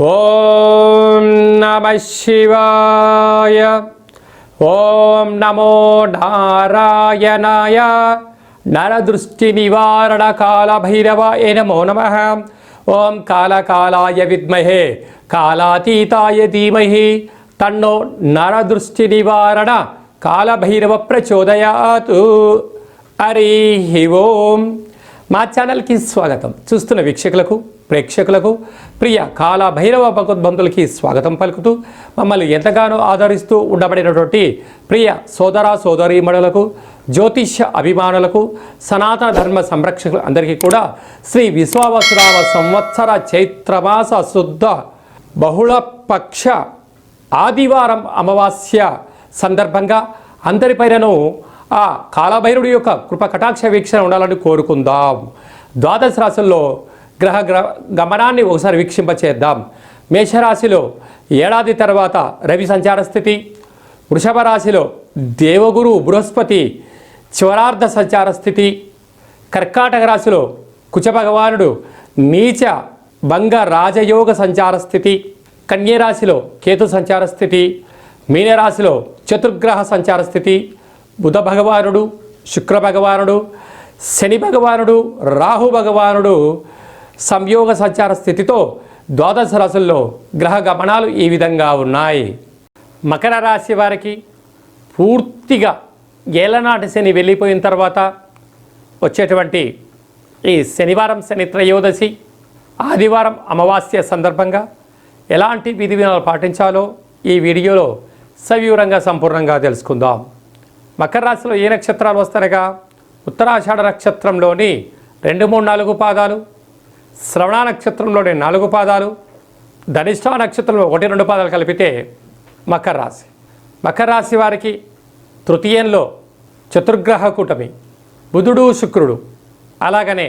ఓం నమ శివాయ. ఓం నమో నారాయణాయ. నరదృష్టి నివారణ కాల భైరవాయ నమో నమ. ఓం కాలకాలాయ విద్మహే కాలాతీతాయ ధీమహి. తన్నో నరదృష్టి నివారణ కాలభైరవ ప్రచోదయాతు. హరి ఓం. మా ఛానల్కి స్వాగతం. చూస్తున్న వీక్షకులకు ప్రేక్షకులకు ప్రియ కాల భైరవ భగవద్బంధులకి స్వాగతం పలుకుతూ మమ్మల్ని ఎంతగానో ఆదరిస్తూ ఉండబడినటువంటి ప్రియ సోదర సోదరీమణులకు జ్యోతిష్య అభిమానులకు సనాతన ధర్మ సంరక్షకులు అందరికీ కూడా శ్రీ విశ్వావసురామ సంవత్సర చైత్రమాస శుద్ధ బహుళపక్ష ఆదివారం అమావాస్య సందర్భంగా అందరిపైనను ఆ కాలభైరుడి యొక్క కృప కటాక్ష వీక్షణ ఉండాలని కోరుకుందాం. ద్వాదశ రాశుల్లో గ్రహ గ్రహ గమనాన్ని ఒకసారి వీక్షింపచేద్దాం. మేషరాశిలో ఏడాది తర్వాత రవి సంచార స్థితి వృషభ రాశిలో దేవగురు బృహస్పతి చివరార్ధ సంచార స్థితి కర్కాటక రాశిలో కుచభగవానుడు నీచ భంగ రాజయోగ సంచార స్థితి కన్యరాశిలో కేతు సంచార స్థితి మీనరాశిలో చతుర్గ్రహ సంచార స్థితి బుధ భగవానుడు శుక్ర భగవానుడు శని భగవానుడు రాహు భగవానుడు సంయోగ సంచార స్థితితో ద్వాదశ రాశుల్లో గ్రహ గమనాలు ఈ విధంగా ఉన్నాయి. మకర రాశి వారికి పూర్తిగా ఏలనాటి శని వెళ్ళిపోయిన తర్వాత వచ్చేటువంటి ఈ శనివారం శని త్రయోదశి ఆదివారం అమావాస్య సందర్భంగా ఎలాంటి విధి విధానాలు పాటించాలో ఈ వీడియోలో సవివరంగా సంపూర్ణంగా తెలుసుకుందాం. మకర రాశిలో ఏ నక్షత్రాలు వస్తారగా? ఉత్తరాషాఢ నక్షత్రంలోని రెండు మూడు నాలుగు పాదాలు శ్రవణ నక్షత్రంలోని నాలుగు పాదాలు ధనిష్ట నక్షత్రంలో ఒకటి రెండు పాదాలు కలిపితే మకర రాశి. మకర రాశి వారికి తృతీయంలో చతుర్గ్రహ కూటమి బుధుడు శుక్రుడు. అలాగనే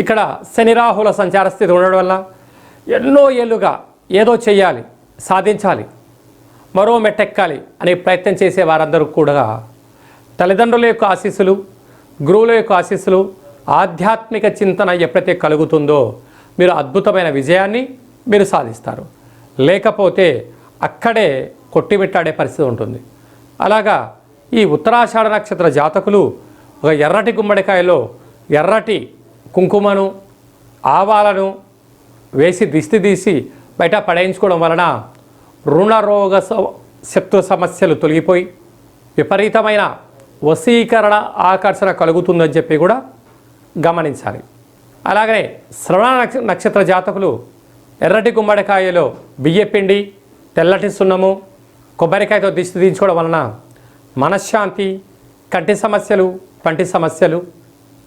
ఇక్కడ శని రాహుల సంచార స్థితి ఉండడం వల్ల ఎన్నో ఏళ్ళుగా ఏదో చేయాలి సాధించాలి మరో మెట్టెక్కాలి అనే ప్రయత్నం చేసే వారందరూ కూడా తల్లిదండ్రుల యొక్క ఆశీస్సులు గురువుల యొక్క ఆశీస్సులు ఆధ్యాత్మిక చింతన ఎప్పుడైతే కలుగుతుందో మీరు అద్భుతమైన విజయాన్ని మీరు సాధిస్తారు. లేకపోతే అక్కడే కొట్టిమిట్టాడే పరిస్థితి ఉంటుంది. అలాగా ఈ ఉత్తరాషాఢ నక్షత్ర జాతకులు ఒక ఎర్రటి గుమ్మడికాయలో ఎర్రటి కుంకుమను ఆవాలను వేసి దిష్టి తీసి బయట పడేయించుకోవడం వలన రుణ రోగ స- శత్రు సమస్యలు తొలగిపోయి విపరీతమైన వశీకరణ ఆకర్షణ కలుగుతుందని చెప్పి కూడా గమనించాలి. అలాగనే శ్రవణ నక్ష- నక్షత్ర జాతకులు ఎర్రటి గుమ్మడికాయలో బియ్యపిండి తెల్లటి సున్నము కొబ్బరికాయతో దిష్టి దించుకోవడం వలన మనశ్శాంతి కంటి సమస్యలు పంటి సమస్యలు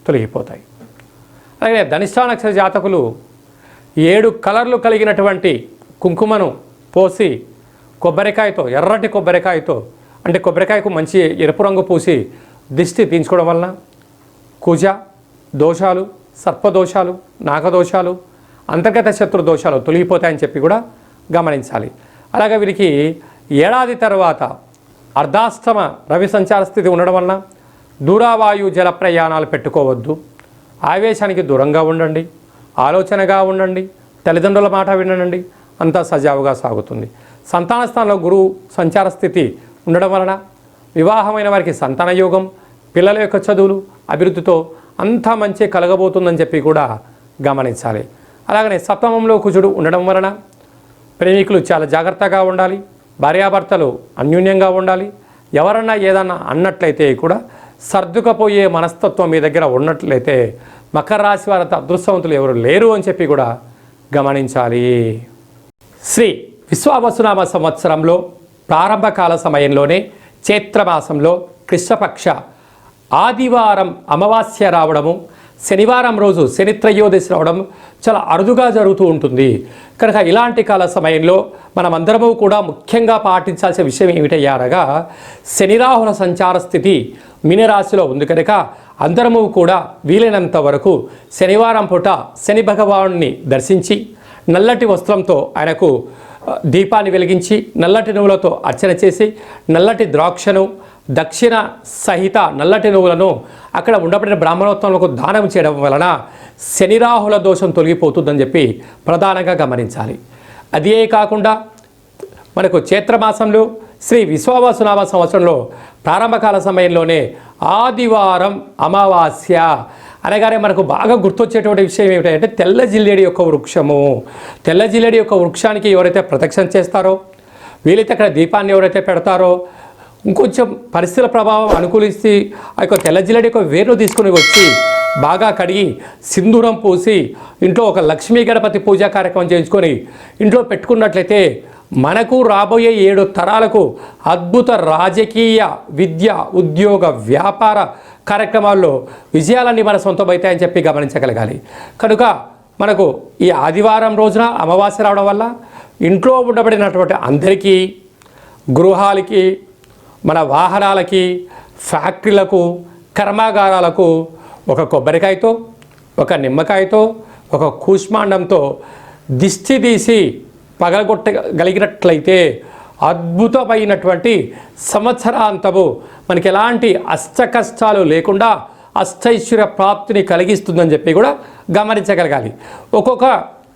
తొలగిపోతాయి. అలాగే ధనిష్టా నక్షత్ర జాతకులు ఏడు కలర్లు కలిగినటువంటి కుంకుమను పోసి కొబ్బరికాయతో ఎర్రటి కొబ్బరికాయతో అంటే కొబ్బరికాయకు మంచి ఎరుపు రంగు పూసి దిష్టి తీయించుకోవడం వలన కుజ దోషాలు సర్పదోషాలు నాగదోషాలు అంతర్గత శత్రు దోషాలు తొలగిపోతాయని చెప్పి కూడా గమనించాలి. అలాగే వీరికి ఏడాది తర్వాత అర్ధాష్టమ రవి సంచార స్థితి ఉండడం వలన దూరావాయు జల ప్రయాణాలు పెట్టుకోవద్దు. ఆవేశానికి దూరంగా ఉండండి ఆలోచనగా ఉండండి తల్లిదండ్రుల మాట వినండి అంతా సజావుగా సాగుతుంది. సంతాన స్థానంలో గురువు సంచార స్థితి ఉండడం వలన వివాహమైన వారికి సంతాన యోగం పిల్లల యొక్క చదువులు అభివృద్ధితో అంతా మంచి కలగబోతుందని చెప్పి కూడా గమనించాలి. అలాగనే సప్తమంలో కుజుడు ఉండడం వలన ప్రేమికులు చాలా జాగ్రత్తగా ఉండాలి భార్యాభర్తలు అన్యోన్యంగా ఉండాలి ఎవరన్నా ఏదన్నా అన్నట్లయితే కూడా సర్దుకపోయే మనస్తత్వం మీ దగ్గర ఉన్నట్లయితే మకర రాశి వారి అదృష్టవంతులు ఎవరు లేరు అని చెప్పి కూడా గమనించాలి. శ్రీ విశ్వావసునామ సంవత్సరంలో ప్రారంభకాల సమయంలోనే చైత్రమాసంలో కృష్ణపక్ష ఆదివారం అమావాస్య రావడము శనివారం రోజు శనిత్రయోదశి రావడం చాలా అరుదుగా జరుగుతూ ఉంటుంది. కనుక ఇలాంటి కాల సమయంలో మనమందరము కూడా ముఖ్యంగా పాటించాల్సిన విషయం ఏమిటయ్యారగా శనిరాహుల సంచార స్థితి మీనరాశిలో ఉంది కనుక అందరము కూడా వీలైనంత వరకు శనివారం పూట శని భగవానుని దర్శించి నల్లటి వస్త్రంతో ఆయనకు దీపాన్ని వెలిగించి నల్లటి నువ్వులతో అర్చన చేసి నల్లటి ద్రాక్షను దక్షిణ సహిత నల్లటి నువ్వులను అక్కడ ఉండబడిన బ్రాహ్మణోత్సవంలో దానం చేయడం వలన శనిరాహుల దోషం తొలగిపోతుందని చెప్పి ప్రధానంగా గమనించాలి. అదే కాకుండా మనకు చైత్రమాసంలో శ్రీ విశ్వవాసునామ సంవత్సరంలో ప్రారంభకాల సమయంలోనే ఆదివారం అమావాస్య అనగానే మనకు బాగా గుర్తొచ్చేటువంటి విషయం ఏమిటంటే తెల్ల జిల్లేడి యొక్క వృక్షము. తెల్ల జిల్లేడి యొక్క వృక్షానికి ఎవరైతే ప్రదక్షిణ చేస్తారో వీలైతే అక్కడ దీపాన్ని ఎవరైతే పెడతారో ఇంకొంచెం పరిస్థితుల ప్రభావం అనుకూలిస్తే ఆ యొక్క తెల్ల జిల్లేడి యొక్క వేరును తీసుకుని వచ్చి బాగా కడిగి సింధూరం పూసి ఇంట్లో ఒక లక్ష్మీ గణపతి పూజా కార్యక్రమం చేయించుకొని ఇంట్లో పెట్టుకున్నట్లయితే మనకు రాబోయే ఏడు తరాలకు అద్భుత రాజకీయ విద్య ఉద్యోగ వ్యాపార కార్యక్రమాల్లో విజయాలన్నీ మన సొంతమవుతాయని చెప్పి గమనించగలగాలి. కనుక మనకు ఈ ఆదివారం రోజున అమావాస్య రావడం వల్ల ఇంట్లో ఉండబడినటువంటి అందరికీ గృహాలకి మన వాహనాలకి ఫ్యాక్టరీలకు కర్మాగారాలకు ఒక కొబ్బరికాయతో ఒక నిమ్మకాయతో ఒక కూష్మాండంతో దిష్టి తీసి పగలగొట్టగలిగినట్లయితే అద్భుతమైనటువంటి సంవత్సరాంతము మనకి ఎలాంటి అష్ట కష్టాలు లేకుండా అష్టైశ్వర్య ప్రాప్తిని కలిగిస్తుందని చెప్పి కూడా గమనించగలగాలి. ఒక్కొక్క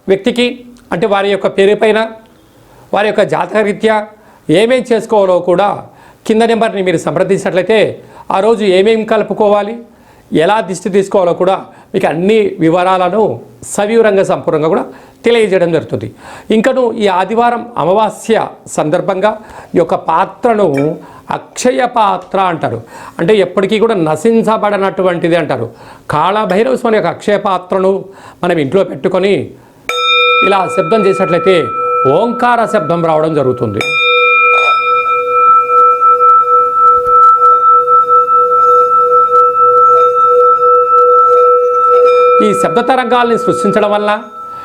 వ్యక్తికి అంటే వారి యొక్క పేరు పైన వారి యొక్క జాతకరీత్యా ఏమేం చేసుకోవాలో కూడా కింద నెంబర్ని మీరు సంప్రదించినట్లయితే ఆ రోజు ఏమేమి కలుపుకోవాలి ఎలా దిష్టి తీసుకోవాలో కూడా మీకు అన్ని వివరాలను సవివరంగా సంపూర్ణంగా కూడా తెలియజేయడం జరుగుతుంది. ఇంకను ఈ ఆదివారం అమావాస్య సందర్భంగా ఈ యొక్క పాత్రను అక్షయ పాత్ర అంటారు. అంటే ఎప్పటికీ కూడా నశించబడనటువంటిది అంటారు. కాళభైరవ స్వామి యొక్క అక్షయ పాత్రను మనం ఇంట్లో పెట్టుకొని ఇలా శబ్దం చేసినట్లయితే ఓంకార శబ్దం రావడం జరుగుతుంది. ఈ శబ్ద తరంగాల్ని సృష్టించడం వల్ల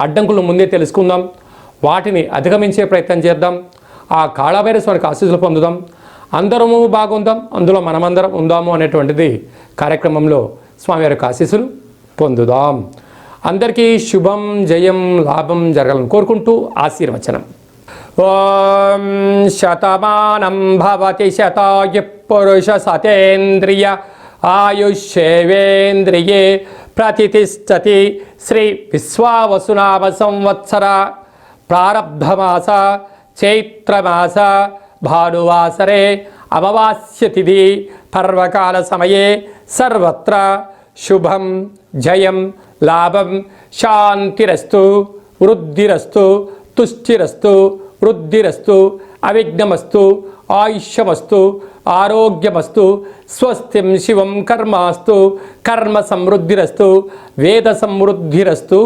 అడ్డంకులు ముందే తెలుసుకుందాం. వాటిని అధిగమించే ప్రయత్నం చేద్దాం. ఆ కాళభైరస్వానికి ఆశీస్సులు పొందుదాం. అందరము బాగుందాం. అందులో మనమందరం ఉందాము అనేటువంటిది కార్యక్రమంలో స్వామివారి యొక్క ఆశీస్సులు పొందుదాం. అందరికీ శుభం జయం లాభం జరగాలని కోరుకుంటూ ఆశీర్వచనం. ఓం శతమానం భవతి శతాయు పురుష సతేంద్రియ ఆయుష్యేవేంద్రియే ప్రతిష్టతి శ్రీ విశ్వావసునామ సంవత్సర ప్రారబ్ధమాస చైత్రమాస భానువాసరే అమవాస్యతిథి పర్వకాల సమయే సర్వత్ర. శుభం జయం లాభం శాంతిరస్తు వృద్ధిరస్తు తుష్టిరస్తు వృద్ధిరస్తు అవిఘ్నమస్తు ఆయుష్యమస్తు ఆరోగ్యమస్తు స్వస్తిం శివం కర్మాస్తు కర్మ సమృద్ధిరస్తు వేద సమృద్ధిరస్తు.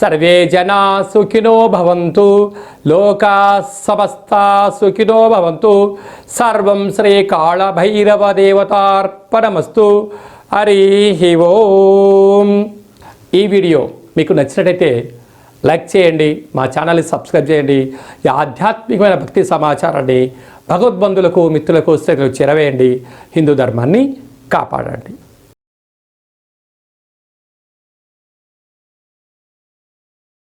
సర్వే జనా సుఖినో భవంతు లోకా సమస్తా సుఖినో భవంతు. సర్వం శ్రీ కాళభైరవ దేవతార్పణమస్తు హరి ఓం. ఈ వీడియో మీకు నచ్చినట్టయితే లైక్ చేయండి మా ఛానల్ని సబ్స్క్రైబ్ చేయండి. ఈ ఆధ్యాత్మికమైన భక్తి సమాచారాన్ని భగవద్బంధులకు మిత్రులకు స్నేహితులకు చేరవేయండి. హిందూ ధర్మాన్ని కాపాడండి.